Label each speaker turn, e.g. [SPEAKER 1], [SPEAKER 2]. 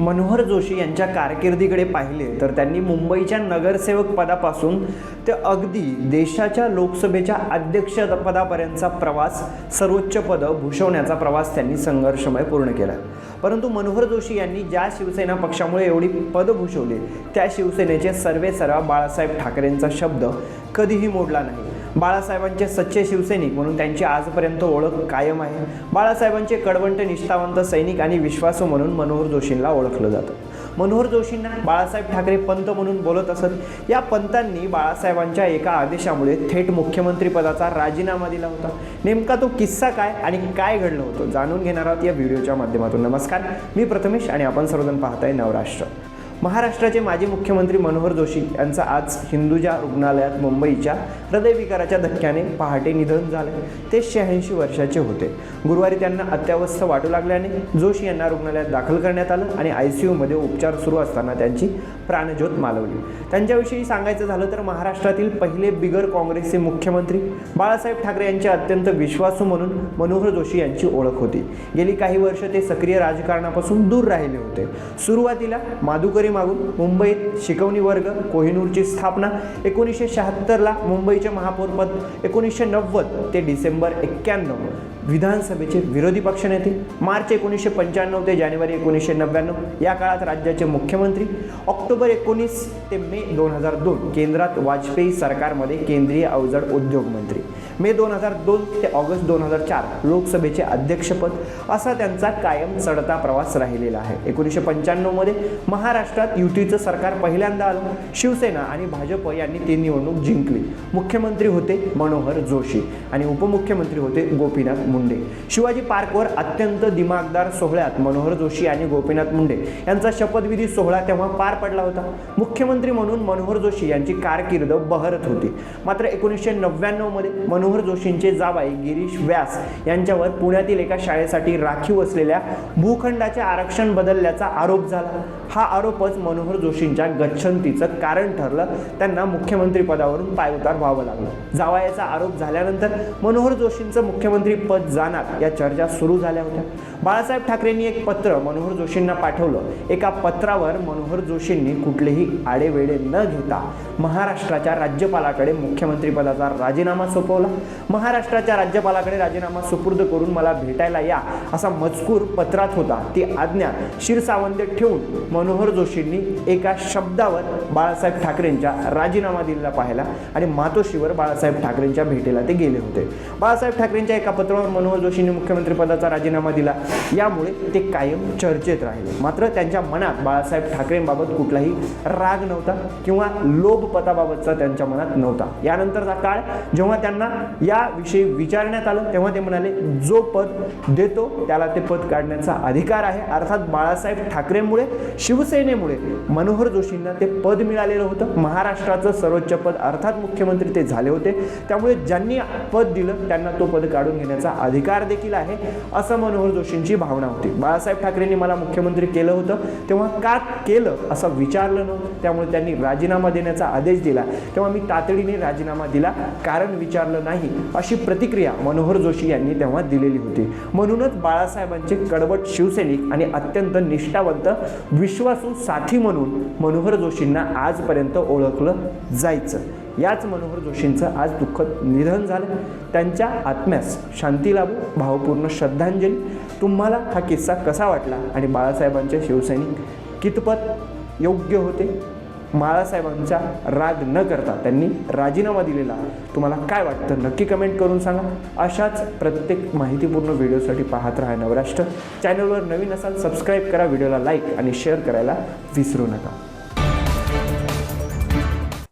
[SPEAKER 1] मनोहर जोशी यांच्या कारकिर्दीकडे पाहिले तर त्यांनी मुंबईच्या नगरसेवक पदापासून ते अगदी देशाच्या लोकसभेच्या अध्यक्षपदापर्यंतचा प्रवास सर्वोच्च पदं भूषवण्याचा प्रवास त्यांनी संघर्षमय पूर्ण केला. परंतु मनोहर जोशी यांनी ज्या शिवसेना पक्षामुळे एवढी पदं भूषवली त्या शिवसेनेचे सर्वेसर्वा बाळासाहेब ठाकरेंचा शब्द कधीही मोडला नाही. बाळासाहेबांचे सच्चे शिवसैनिक म्हणून त्यांची आजपर्यंत ओळख कायम आहे. बाळासाहेबांचे कडवंट निष्ठावंत सैनिक आणि विश्वासू म्हणून मनोहर जोशींना ओळखलं जातं. मनोहर जोशींना बाळासाहेब ठाकरे पंत म्हणून बोलत असत. या पंतांनी बाळासाहेबांच्या एका आदेशामुळे थेट मुख्यमंत्रीपदाचा राजीनामा दिला होता. नेमका तो किस्सा काय आणि काय घडलं होतं जाणून घेणार आहोत या व्हिडिओच्या माध्यमातून. नमस्कार. मी प्रथमेश आणि आपण सर्वजण पाहताय नवराष्ट्र. महाराष्ट्राचे माजी मुख्यमंत्री मनोहर जोशी यांचं आज हिंदुजा रुग्णालयात मुंबईच्या हृदयविकाराच्या धक्क्याने पहाटे निधन झाले. ते शहाऐंशी वर्षाचे होते. गुरुवारी त्यांना अत्यावस्थ वाटू लागल्याने जोशी यांना रुग्णालयात दाखल करण्यात आलं आणि आय सी यूमध्ये उपचार सुरू असताना त्यांची प्राणज्योत मालवली. त्यांच्याविषयी सांगायचं झालं तर महाराष्ट्रातील पहिले बिगर काँग्रेसचे मुख्यमंत्री बाळासाहेब ठाकरे यांचे अत्यंत विश्वासू म्हणून मनोहर जोशी यांची ओळख होती. गेली काही वर्ष ते सक्रिय राजकारणापासून दूर राहिले होते. सुरुवातीला माधुकरी मागून मुंबईत शिकवणी वर्ग कोहिनूरची स्थापना एकोणीसशे शहात्तरला मुंबईचे महापौरपद एकोणीसशे नव्वद ते डिसेंबर एक्क्याण्णव. विधानसभेचे विरोधी पक्षनेते मार्च एकोणीसशे पंच्याण्णव ते जानेवारी एकोणीसशे नव्याण्णव या काळात राज्याचे मुख्यमंत्री ऑक्टोबर एकोणीस ते मे दोन हजार दोन केंद्रात वाजपेयी सरकारमध्ये केंद्रीय अवजड उद्योग मंत्री मे दोन हजार दोन ते ऑगस्ट दोन हजार चार लोकसभेचे अध्यक्षपद असा त्यांचा कायम चढता प्रवास राहिलेला आहे. एकोणीसशे पंच्याण्णवमध्ये महाराष्ट्रात युतीचं सरकार पहिल्यांदा आलं. शिवसेना आणि भाजप यांनी ती निवडणूक जिंकली. मुख्यमंत्री होते मनोहर जोशी आणि उपमुख्यमंत्री होते गोपीनाथ मुंडे. शिवाजी पार्कवर अत्यंत दिमागदार सोहळ्यात मनोहर जोशी आणि गोपीनाथ मुंडे यांचा शपथविधी सोहळा तेव्हा पार पडला होता. मुख्यमंत्री म्हणून मनोहर जोशी यांची कारकीर्द बहरत होती. मात्र एकोणीसशे नव्याण्णवमध्ये मनोहर मनोहर जोशींचे जावाई गिरीश व्यास यांच्यावर पुण्यातील एका शाळेसाठी राखीव असलेल्या भूखंडाचे आरक्षण बदलल्याचा आरोप झाला. हा आरोपच मनोहर जोशींच्या गच्छंतीचं कारण ठरलं. त्यांना मुख्यमंत्री पदावरून पायउतार व्हावं लागलं. जावायाचा आरोप झाल्यानंतर मनोहर जोशींचं मुख्यमंत्री पद जाणार या चर्चा सुरू झाल्या होत्या. बाळासाहेब ठाकरेंनी एक पत्र मनोहर जोशींना पाठवलं. एका पत्रावर मनोहर जोशींनी कुठलेही आडेवेडे न घेता महाराष्ट्राच्या राज्यपालाकडे मुख्यमंत्रीपदाचा राजीनामा सोपवला. महाराष्ट्राच्या राज्यपालाकडे राजीनामा सुपूर्द करून मला भेटायला या असा मजकूर पत्रात होता. ती आज्ञा शिरसावंत ठेवून मनोहर जोशींनी एका शब्दावर बाळासाहेब ठाकरेंच्या राजीनामा दिलेला पाहिला आणि मातोश्रीवर बाळासाहेब ठाकरेंच्या भेटीला ते गेले होते. बाळासाहेब ठाकरेंच्या एका पत्रावर मनोहर जोशींनी मुख्यमंत्रीपदाचा राजीनामा दिला. यामुळे ते कायम चर्चेत राहिले. मात्र त्यांच्या मनात बाळासाहेब ठाकरेंबाबत कुठलाही राग नव्हता किंवा लोभपदाबाबतचा त्यांच्या मनात नव्हता. यानंतरचा काळ जेव्हा त्यांना याविषयी विचारण्यात आलं तेव्हा ते म्हणाले जो पद देतो त्याला ते पद काढण्याचा अधिकार आहे. अर्थात बाळासाहेब ठाकरेंमुळे शिवसेनेमुळे मनोहर जोशींना ते पद मिळालेलं होतं. महाराष्ट्राचं सर्वोच्च पद अर्थात मुख्यमंत्री ते झाले होते. त्यामुळे ज्यांनी पद दिलं त्यांना तो पद काढून घेण्याचा अधिकार देखील आहे असं मनोहर जोशी जोशींची भावना होती. बाळासाहेब ठाकरेंनी मला मुख्यमंत्री केलं होतं. तेव्हा का केलं असं विचारलं नव्हतं. त्यामुळे त्यांनी राजीनामा देण्याचा आदेश दिला. तेव्हा मी तातडीने राजीनामा दिला. कारण विचारलं नाही अशी प्रतिक्रिया मनोहर जोशी यांनी तेव्हा दिलेली होती. म्हणूनच बाळासाहेबांचे कडवट शिवसैनिक आणि अत्यंत निष्ठावंत विश्वासू साथी म्हणून मनोहर जोशींना आजपर्यंत ओळखलं जायचं. याच मनोहर जोशींचं आज दुःखद निधन झालं. त्यांच्या आत्म्यास शांती लाभू भावपूर्ण श्रद्धांजली. तुम्हाला हा किस्सा कसा वाटला? आणि बाळासाहेबांचे शिवसैनिक कितपत योग्य होते? बाळासाहेबांचा राग न करता त्यांनी राजीनामा दिलेला. तुम्हाला काय वाटतं? नक्की कमेंट करून सांगा. अशाच प्रत्येक माहितीपूर्ण व्हिडिओसाठी पाहत राहा नवराष्ट्र. चॅनलवर नवीन असाल सबस्क्राईब करा. व्हिडिओला लाईक आणि शेअर करायला विसरू नका.